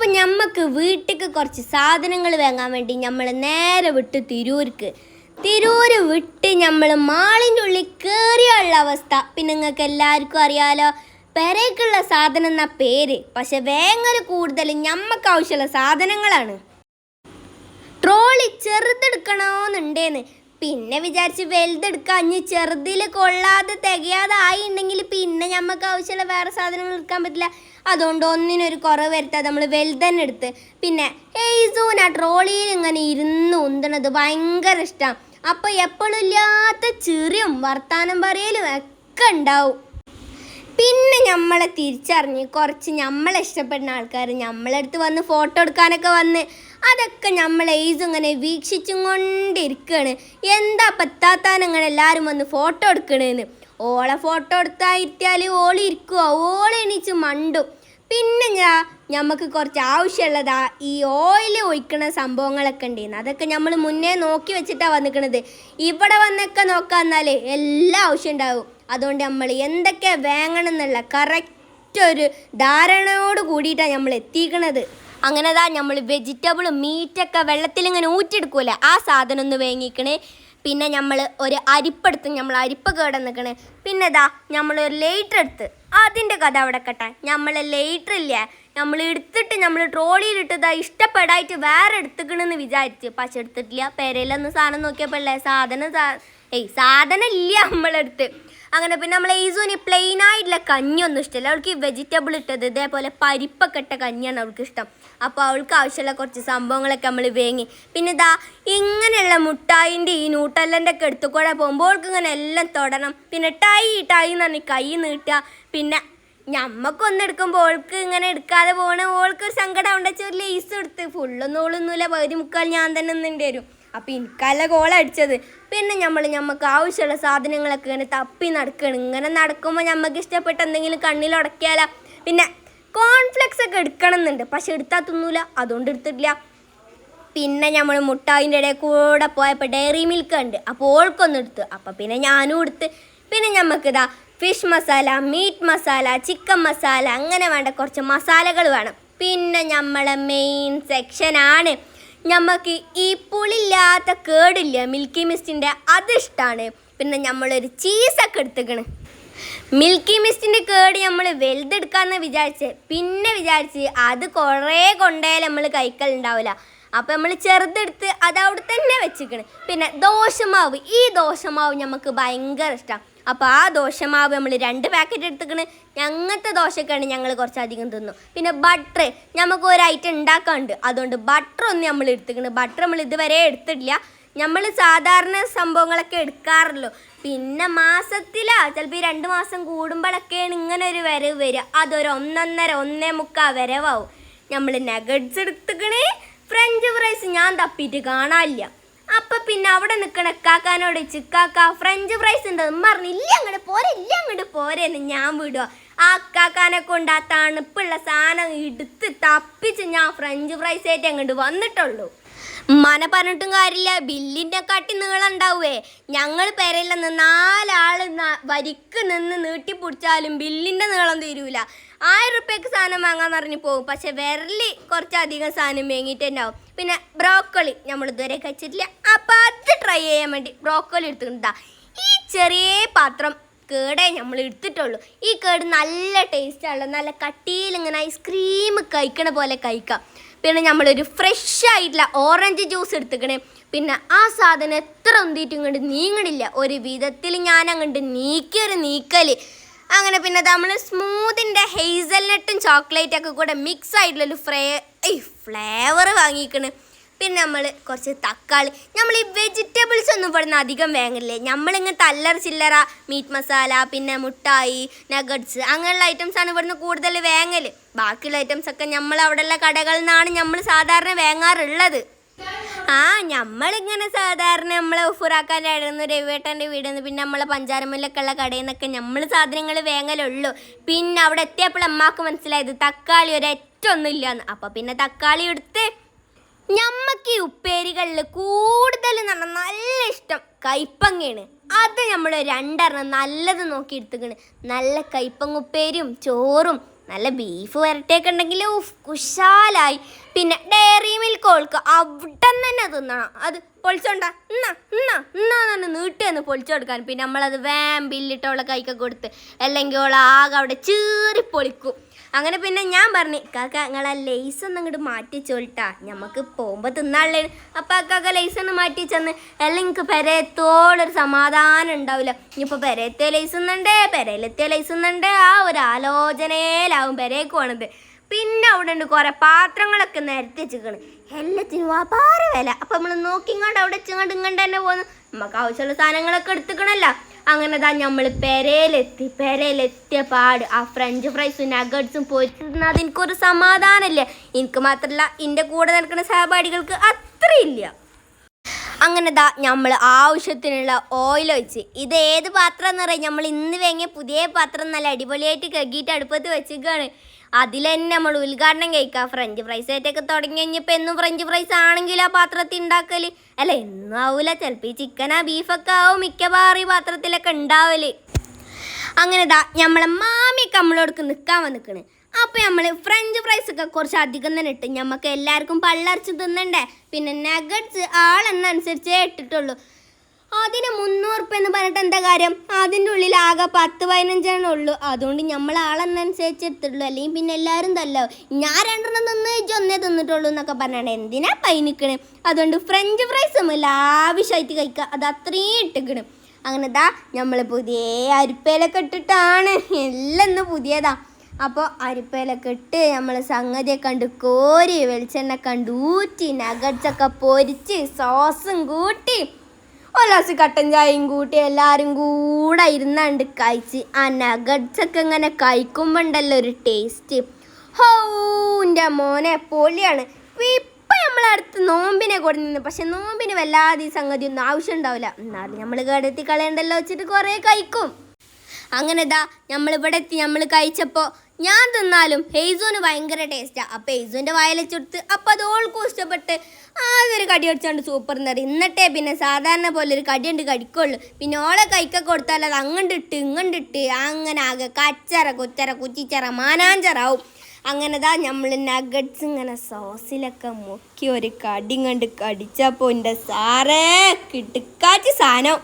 അപ്പം ഞമ്മക്ക് വീട്ടിക്ക് കുറച്ച് സാധനങ്ങൾ വാങ്ങാൻ വേണ്ടി നമ്മൾ നേരെ വിട്ട് തിരൂർക്ക്. തിരൂര് വിട്ട് നമ്മൾ മാളിന്റെ ഉള്ളിൽ കയറിയുള്ള അവസ്ഥ. പിന്നെ നിങ്ങൾക്ക് എല്ലാവർക്കും അറിയാലോ പെരയ്ക്കുള്ള സാധനം എന്ന പേര്. പക്ഷെ വേങ്ങര കൂടുതൽ ഞമ്മക്ക് ആവശ്യമുള്ള സാധനങ്ങളാണ്. ട്രോളി ചെറുതെടുക്കണോന്നുണ്ടേന്ന്. പിന്നെ വിചാരിച്ച് വലുതെടുക്കാം. അഞ്ഞ് ചെറുതിൽ കൊള്ളാതെ തികയാതെ ആയിണ്ടെങ്കിൽ പിന്നെ നമുക്ക് ആവശ്യമുള്ള വേറെ സാധനങ്ങൾ എടുക്കാൻ പറ്റില്ല. അതുകൊണ്ട് ഒന്നിനൊരു കുറവ് വരുത്താതെ നമ്മൾ വലുതന്നെ എടുത്ത്. പിന്നെ ഏയ്സൂന ആ ട്രോളിയിൽ ഇങ്ങനെ ഇരുന്ന് ഉന്തണത് ഭയങ്കര ഇഷ്ടമാണ് അപ്പോൾ എപ്പോഴും ഇല്ലാത്ത ചെറിയും വർത്താനം പറയലും ഒക്കെ ഉണ്ടാവും. പിന്നെ നമ്മളെ തിരിച്ചറിഞ്ഞ് കുറച്ച് നമ്മളെ ഇഷ്ടപ്പെടുന്ന ആൾക്കാർ നമ്മളടുത്ത് വന്ന് ഫോട്ടോ എടുക്കാനൊക്കെ വന്ന് അതൊക്കെ നമ്മൾ ഏജ് ഇങ്ങനെ വീക്ഷിച്ചും കൊണ്ടിരിക്കുകയാണ് എന്താ പത്താത്താൻ ഇങ്ങനെ എല്ലാവരും വന്ന് ഫോട്ടോ എടുക്കണേന്ന്? ഓളെ ഫോട്ടോ എടുത്തായിരുത്തിയാൽ ഓളിരിക്കുക ഓളെണീച്ച് മണ്ടും. പിന്നെ ഞാൻ നമുക്ക് കുറച്ച് ആവശ്യമുള്ളതാ ഈ ഓയിൽ ഒഴിക്കണ സംഭവങ്ങളൊക്കെ ഉണ്ടായിരുന്നു അതൊക്കെ നമ്മൾ മുന്നേ നോക്കി വെച്ചിട്ടാണ് വന്നിക്കണത്. ഇവിടെ വന്നൊക്കെ നോക്കാന്നാലേ എല്ലാ ആവശ്യം ഉണ്ടാവും അതുകൊണ്ട് നമ്മൾ എന്തൊക്കെ വേങ്ങണം എന്നുള്ള കറക്റ്റ് ഒരു ധാരണയോട് കൂടിയിട്ടാണ് നമ്മൾ എത്തിക്കണത് അങ്ങനെ താ നമ്മൾ വെജിറ്റബിളും മീറ്റൊക്കെ വെള്ളത്തിൽ ഇങ്ങനെ ഊറ്റിയെടുക്കൂലേ ആ സാധനം ഒന്ന് വേങ്ങിക്കണേ. പിന്നെ നമ്മൾ ഒരു അരിപ്പെടുത്ത് നമ്മൾ അരിപ്പ് കേട നിൽക്കണേ പിന്നെ ഇതാ നമ്മൾ ഒരു ലേറ്റർ എടുത്ത് അതിന്റെ കഥ അവിടെ കട്ടെ നമ്മൾ ലേറ്റർ ഇല്ല? നമ്മൾ എടുത്തിട്ട് നമ്മൾ ട്രോളിയിലിട്ട് ട്രോളിയിലിട്ടതാ ഇഷ്ടപ്പെടായിട്ട് വേറെ എടുത്തുക്കണെന്ന് വിചാരിച്ച്. പക്ഷെ എടുത്തിട്ടില്ല. പെരയിലൊന്ന് സാധനം നോക്കിയപ്പോൾ അല്ലേ സാധനം ഏയ് സാധനം ഇല്ല നമ്മളെടുത്ത് അങ്ങനെ പിന്നെ നമ്മൾ ഏസുവിന് പ്ലെയിൻ ആയിട്ടുള്ള കഞ്ഞിയൊന്നും ഇഷ്ടമല്ല അവൾക്ക് വെജിറ്റബിൾ ഇട്ടത് ഇതേപോലെ പരിപ്പൊക്കെ ഇട്ട കഞ്ഞിയാണ് അവൾക്ക് ഇഷ്ടം. അപ്പോൾ അവൾക്ക് ആവശ്യമുള്ള കുറച്ച് സംഭവങ്ങളൊക്കെ നമ്മൾ വേങ്ങി. പിന്നെ ഇതാ ഇങ്ങനെയുള്ള മുട്ടായിന്റെ ഈ നൂട്ടല്ലന്റെ ഒക്കെ എടുത്തുകൂടെ പോകുമ്പോൾ അവൾക്ക് ഇങ്ങനെ എല്ലാം തൊടണം. പിന്നെ ടൈ ടൈ എന്ന് പറഞ്ഞ് കൈ നീട്ടുക. പിന്നെ ഞമ്മക്കൊന്നും എടുക്കുമ്പോൾ ഓൾക്ക് ഇങ്ങനെ എടുക്കാതെ പോകണ ഓൾക്ക് ഒരു സങ്കടം ഉണ്ടെച്ച ഒരു ലേസ് എടുത്ത്. ഫുള്ളൊന്നും ഓളൊന്നുമില്ല. പകുതി മുക്കാൽ ഞാൻ തന്നെ നിന്നിട്ട് വരും അപ്പം എനിക്കല്ല ഗോൾ പിന്നെ നമ്മൾ നമുക്ക് ആവശ്യമുള്ള സാധനങ്ങളൊക്കെ ഇങ്ങനെ തപ്പി നടക്കണം. ഇങ്ങനെ നടക്കുമ്പോൾ നമുക്ക് ഇഷ്ടപ്പെട്ട എന്തെങ്കിലും കണ്ണിൽ ഉടക്കിയാല പിന്നെ കോൺഫ്ലെക്സ് ഒക്കെ എടുക്കണം എന്നുണ്ട് പക്ഷെ എടുത്താൽ തിന്നൂല. അതുകൊണ്ട് എടുത്തിട്ടില്ല. പിന്നെ നമ്മൾ മുട്ടായിന്റെ ഇടയിൽ കൂടെ പോയപ്പോൾ ഡയറി മിൽക്ക് ഉണ്ട്. അപ്പോൾ ഓൾക്കൊന്നും എടുത്ത്. അപ്പോൾ പിന്നെ ഞാനും എടുത്ത്. പിന്നെ നമുക്ക് ഇതാ fish masala meat masala chicken masala അങ്ങനെ വേണ്ട കുറച്ച് മസാലകൾ വേണം. പിന്നെ നമ്മളെ മെയിൻ സെക്ഷനാണ് നമുക്ക് ഈ പുളില്ലാത്ത കേടില്ല മിൽക്കി മിസ്റ്റിന്റെ അത് ഇഷ്ടമാണ് പിന്നെ നമ്മളൊരു ചീസൊക്കെ എടുത്തേക്കണ്. മിൽക്കി മിസ്റ്റിന്റെ കേട് നമ്മൾ വലുതെടുക്കാമെന്ന് വിചാരിച്ച് പിന്നെ വിചാരിച്ച് അത് കുറേ കൊണ്ടേ നമ്മൾ കഴിക്കലുണ്ടാവില്ല അപ്പം നമ്മൾ ചെറുതെടുത്ത് അത് അവിടെ തന്നെ വെച്ചിക്കണ്. പിന്നെ ദോശമാവ് ഈ ദോശമാവ് നമുക്ക് ഭയങ്കര ഇഷ്ടമാണ് അപ്പോൾ ആ ദോശമാവ് നമ്മൾ രണ്ട് പാക്കറ്റ് എടുത്തിക്കണ്. ഞങ്ങത്തെ ദോശക്കാണ് ഞങ്ങൾ കുറച്ചധികം തിന്നു. പിന്നെ ബട്ടർ നമുക്ക് ഒരു ഐറ്റം ഉണ്ടാക്കാനുണ്ട് അതുകൊണ്ട് ബട്ടർ ഒന്ന് നമ്മൾ എടുത്തിക്കണ്. ബട്ടർ നമ്മൾ ഇതുവരെ എടുത്തിട്ടില്ല. നമ്മൾ സാധാരണ സംഭവങ്ങളൊക്കെ എടുക്കാറുള്ളൂ. പിന്നെ മാസത്തിലാ ചിലപ്പോൾ ഈ രണ്ട് മാസം കൂടുമ്പോഴൊക്കെയാണ് ഇങ്ങനെ ഒരു വരവ് വരിക. അതൊരു ഒന്നൊന്നര ഒന്നേ മുക്കാ വരവാവും. നമ്മൾ നഗഡ്സ് എടുത്തുക്കണേ. ഫ്രഞ്ച് ഫ്രൈസ് ഞാൻ തപ്പിയിട്ട് കാണാനില്ല. അപ്പൊ പിന്നെ അവിടെ നിൽക്കണ കാക്കാനോട് ചിക്കാക്ക ഫ്രഞ്ച് ഫ്രൈസ് ഉണ്ട് ഉമ്മ പറഞ്ഞു ഇല്ല അങ്ങോട്ട് പോരെ ഇല്ല അങ്ങോട്ട് പോരെ എന്ന് ഞാൻ വിടുക ആ കാക്കാനെ കൊണ്ട് ആ തണുപ്പുള്ള സാധനം എടുത്ത് തപ്പിച്ച് ഞാൻ ഫ്രഞ്ച് ഫ്രൈസ് ആയിട്ട് അങ്ങോട്ട് വന്നിട്ടുള്ളൂ. മന പറഞ്ഞിട്ടും കാര്യമില്ല. ബില്ലിന്റെ കാട്ടി നീളം ഉണ്ടാവുവേ. ഞങ്ങൾ പെരയിൽ നിന്ന് നാലാൾ വരിക്ക് നിന്ന് നീട്ടി പിടിച്ചാലും ബില്ലിന്റെ നീളം തീരൂല. ആയിരം റുപ്യക്ക് സാധനം വാങ്ങാൻ പറഞ്ഞു പോകും. പക്ഷെ വിരലി കുറച്ചധികം സാധനം വേങ്ങിയിട്ടുണ്ടാവും പിന്നെ ബ്രോക്കോളി നമ്മൾ ഇതുവരെ കഴിച്ചിട്ടില്ല. അപ്പം അത് ട്രൈ ചെയ്യാൻ വേണ്ടി ബ്രോക്കോളി എടുത്തിട്ടുണ്ടാ. ഈ ചെറിയ പാത്രം കേടേ നമ്മൾ എടുത്തിട്ടുള്ളൂ. ഈ കേട് നല്ല ടേസ്റ്റാണല്ലോ നല്ല കട്ടിയിൽ ഇങ്ങനെ ഐസ്ക്രീം കഴിക്കണ പോലെ കഴിക്കാം. പിന്നെ നമ്മളൊരു ഫ്രഷ് ആയിട്ടുള്ള ഓറഞ്ച് ജ്യൂസ് എടുത്തുക്കണേ. പിന്നെ ആ സാധനം എത്ര ഒന്നിട്ട് ഇങ്ങോട്ട് നീങ്ങണില്ല. ഒരു വിധത്തിൽ ഞാൻ അങ്ങോട്ട് നീക്കിയൊരു നീക്കൽ അങ്ങനെ പിന്നെ നമ്മൾ സ്മൂത്തിന്റെ ഹെയ്സൽനട്ടും ചോക്ലേറ്റൊക്കെ കൂടെ മിക്സ് ആയിട്ടുള്ളൊരു ഫ്രേ ഫ്ലേവർ വാങ്ങിക്കണ്. പിന്നെ നമ്മൾ കുറച്ച് തക്കാളി. നമ്മൾ ഈ വെജിറ്റബിൾസ് ഒന്നും ഇവിടുന്ന് അധികം വാങ്ങില്ലേ നമ്മളിങ്ങനെ തല്ലറ ചില്ലറ മീറ്റ് മസാല പിന്നെ മുട്ടായി നഗഡ്സ് അങ്ങനെയുള്ള ഐറ്റംസ് ആണ് ഇവിടുന്ന് കൂടുതൽ വേങ്ങൽ ബാക്കിയുള്ള ഐറ്റംസ് ഒക്കെ നമ്മൾ അവിടെയുള്ള കടകളിൽ നിന്നാണ് നമ്മൾ സാധാരണ വാങ്ങാറുള്ളത്. ആ നമ്മളിങ്ങനെ സാധാരണ നമ്മളെ ഉഫുറാക്കാന്റെ ഇടന്ന് രവിവേട്ടന്റെ വീടിൽ നിന്ന് പിന്നെ നമ്മളെ പഞ്ചാരമല്ലൊക്കെ ഉള്ള കടയിൽ നിന്നൊക്കെ നമ്മൾ സാധനങ്ങൾ വേങ്ങലുള്ളൂ. പിന്നെ അവിടെ എത്തിയപ്പോൾ അമ്മാക്ക് മനസ്സിലായത് തക്കാളി ഒരു ഒരൊറ്റൊന്നുമില്ലാന്ന് അപ്പോൾ പിന്നെ തക്കാളി എടുത്ത് ഞമ്മക്ക് ഈ ഉപ്പേരികളിൽ കൂടുതൽ നല്ല നല്ല ഇഷ്ടം കൈപ്പങ്ങയാണ്. അത് നമ്മൾ രണ്ടെണ്ണം നല്ലത് നോക്കി എടുത്തുക്കണ്. നല്ല കൈപ്പങ്ങ ഉപ്പേരിയും ചോറും നല്ല ബീഫ് വരട്ടൊക്കെ ഉണ്ടെങ്കിൽ കുശാലായി. പിന്നെ ഡയറി മിൽക്ക് ഓൾക്ക് അവിടെ തന്നെ തിന്നണം. അത് പൊളിച്ചോണ്ട. എന്നാ എന്നാ എന്നാ തന്നെ നീട്ടി ഒന്ന് പൊളിച്ചു കൊടുക്കാൻ. പിന്നെ നമ്മളത് വേം ബില്ലിട്ടോളെ കൈക്കൊക്കെ കൊടുത്ത് അല്ലെങ്കിൽ അവൾ ആകെ അവിടെ ചീറി പൊളിക്കും അങ്ങനെ പിന്നെ ഞാൻ പറഞ്ഞു കാക്ക നിങ്ങളെ ലേസ് ഒന്ന് അങ്ങോട്ട് മാറ്റി ചോട്ടാ ഞമ്മക്ക് പോകുമ്പോൾ തിന്നാളേ അപ്പം ആ കാക്ക ലേസ് ഒന്ന് മാറ്റി ചെന്ന് അല്ലെങ്കിൽ എനിക്ക് പെരയത്തോളൊരു സമാധാനം ഉണ്ടാവില്ല ഇനിയിപ്പോൾ പെരയത്തെ ലേസ് ഒന്നുണ്ട് പെരയിലെത്തിയ ലേസ് ഒന്നുണ്ട്. ആ ഒരു ആലോചനയിലാവും പെരയ്ക്ക് പോണത്. പിന്നെ അവിടെ ഉണ്ട് കുറെ പാത്രങ്ങളൊക്കെ നിരത്തി വെച്ചിരിക്കണ്. എല്ലാത്തിനും വ്യാപാര വില. അപ്പം നമ്മൾ നോക്കി ഇങ്ങോട്ട് അവിടെ വെച്ചിങ്ങാണ്ട് ഇങ്ങോട്ട് തന്നെ പോകുന്നു നമുക്ക് ആവശ്യമുള്ള സാധനങ്ങളൊക്കെ എടുത്തുക്കണല്ലോ. അങ്ങനെ താ നമ്മൾ പെരയിലെത്തി പെരയിലെത്തിയ പാട്. ആ ഫ്രഞ്ച് ഫ്രൈസും നഗറ്റ്സും പൊരിക്കുന്നത് എനിക്കൊരു സമാധാനമില്ല എനിക്ക് മാത്രമല്ല എന്റെ കൂടെ നടക്കുന്ന സഹപാഠികൾക്ക് അത്രയില്ല. അങ്ങനെ ദാ നമ്മൾ ആവശ്യത്തിനുള്ള ഓയിൽ ഒഴിച്ച്. ഇത് ഏത് പാത്രം എന്ന് നമ്മൾ ഇന്ന് വാങ്ങിയ പുതിയ പാത്രം നല്ല അടിപൊളിയായിട്ട് കഴുകിയിട്ട് അടുപ്പത്ത് വെച്ചിരിക്കുകയാണ് അതിൽ തന്നെ നമ്മൾ ഉദ്ഘാടനം കഴിക്കുക ഫ്രഞ്ച് ഫ്രൈസ് ആയിട്ടൊക്കെ തുടങ്ങി കഴിഞ്ഞപ്പോൾ എന്നും ഫ്രഞ്ച് ഫ്രൈസ് ആണെങ്കിൽ ആ പാത്രത്തിൽ ഉണ്ടാക്കൽ അല്ല എന്നും ആവില്ല ചിലപ്പോൾ ഈ ചിക്കനാ ബീഫൊക്കെ ആവും മിക്കവാറും ഈ പാത്രത്തിലൊക്കെ ഉണ്ടാവൽ. അങ്ങനെ ദാ നമ്മളെ മാമിയൊക്കെ നമ്മളോടൊക്കെ നിൽക്കാൻ വന്നിക്കണ്. അപ്പോൾ നമ്മൾ ഫ്രഞ്ച് ഫ്രൈസ് ഒക്കെ കുറച്ച് അധികം തന്നെ ഇട്ട് നമുക്ക് എല്ലാവർക്കും പള്ളറിച്ച് തിന്നണ്ടേ? പിന്നെ നഗറ്റ്സ് ആളെന്നനുസരിച്ചേ ഇട്ടിട്ടുള്ളൂ. അതിന് മുന്നൂറ് ഉറുപ്പ്യ എന്ന് പറഞ്ഞിട്ട് എന്താ കാര്യം? അതിന്റെ ഉള്ളിൽ ആകെ പത്ത് പതിനഞ്ചെണ്ണം ഉള്ളൂ. അതുകൊണ്ട് നമ്മൾ ആളെന്നനുസരിച്ച് എടുത്തിട്ടുള്ളൂ. അല്ലെങ്കിൽ പിന്നെ എല്ലാവരും തല്ലോ. ഞാൻ രണ്ടെണ്ണം തിന്ന് ഇജ്ജ് ഒന്നേ തിന്നിട്ടുള്ളൂ എന്നൊക്കെ പറഞ്ഞാണ്. എന്തിനാ പൈനിക്കണ്? അതുകൊണ്ട് ഫ്രഞ്ച് ഫ്രൈസ് നമ്മൾ ആവശ്യമായിട്ട് കഴിക്കുക. അത് അത്രയും ഇട്ടിക്കണ്. അങ്ങനെ ദാ നമ്മൾ പുതിയ അരിപ്പയിലൊക്കെ ഇട്ടിട്ടാണ്. എല്ലാം പുതിയതാ. അപ്പോൾ അരിപ്പയിലൊക്കെ ഇട്ട് നമ്മൾ സംഗതിയൊക്കെ കണ്ട് കോരി വെളിച്ചെണ്ണ കണ്ട് ഊറ്റി നഗറ്റ്സൊക്കെ പൊരിച്ച് സോസും കൂട്ടി ഒലാസ് കട്ടൻ ചായയും കൂട്ടി എല്ലാവരും കൂടെ ഇരുന്നാണ്ട് കഴിച്ച് ആ നഗറ്റ്സൊക്കെ ഇങ്ങനെ കഴിക്കുമ്പോണ്ടല്ലോ ഒരു ടേസ്റ്റ് ഹൗന്റെ മോനെ പൊളിയാണ്. ഇപ്പം നമ്മളടുത്ത് നോമ്പിനെ നിന്ന് പക്ഷെ നോമ്പിന് വല്ലാതെ ഈ സംഗതി ഒന്നും ആവശ്യം ഉണ്ടാവില്ല എന്നാലും നമ്മൾ കടത്തി കളയണ്ടല്ലോ വെച്ചിട്ട് കുറേ കഴിക്കും. അങ്ങനെ ദാ നമ്മളിവിടെ എത്തി നമ്മൾ കഴിച്ചപ്പോൾ ഞാൻ തിന്നാലും ഹെയ്സോന് ഭയങ്കര ടേസ്റ്റാണ് അപ്പോൾ ഹെയ്സോന്റെ വായലച്ചെടുത്ത് അപ്പോൾ അത് ഓൾക്കും ഇഷ്ടപ്പെട്ട് ആദ്യം കടി അടിച്ചോണ്ട് സൂപ്പർ എന്നറി ഇന്നട്ടെ പിന്നെ സാധാരണ പോലെ ഒരു കടി ഉണ്ട് കടിക്കുള്ളൂ. പിന്നെ ഓളെ കൈക്കൊക്കെ കൊടുത്താൽ അത് അങ്ങണ്ടിട്ട് ഇങ്ങണ്ടിട്ട് അങ്ങനെ ആകെ കച്ചറ കൊച്ചറ കുച്ചിച്ചറ മാനാഞ്ചറാവും. അങ്ങനെ നമ്മൾ നഗഡ്സ് ഇങ്ങനെ സോസിലൊക്കെ മുക്കി ഒരു കടി കണ്ട് കടിച്ചപ്പോൾ എന്റെ സാറേ. കിട്ടുക്കാച്ചി സാധനം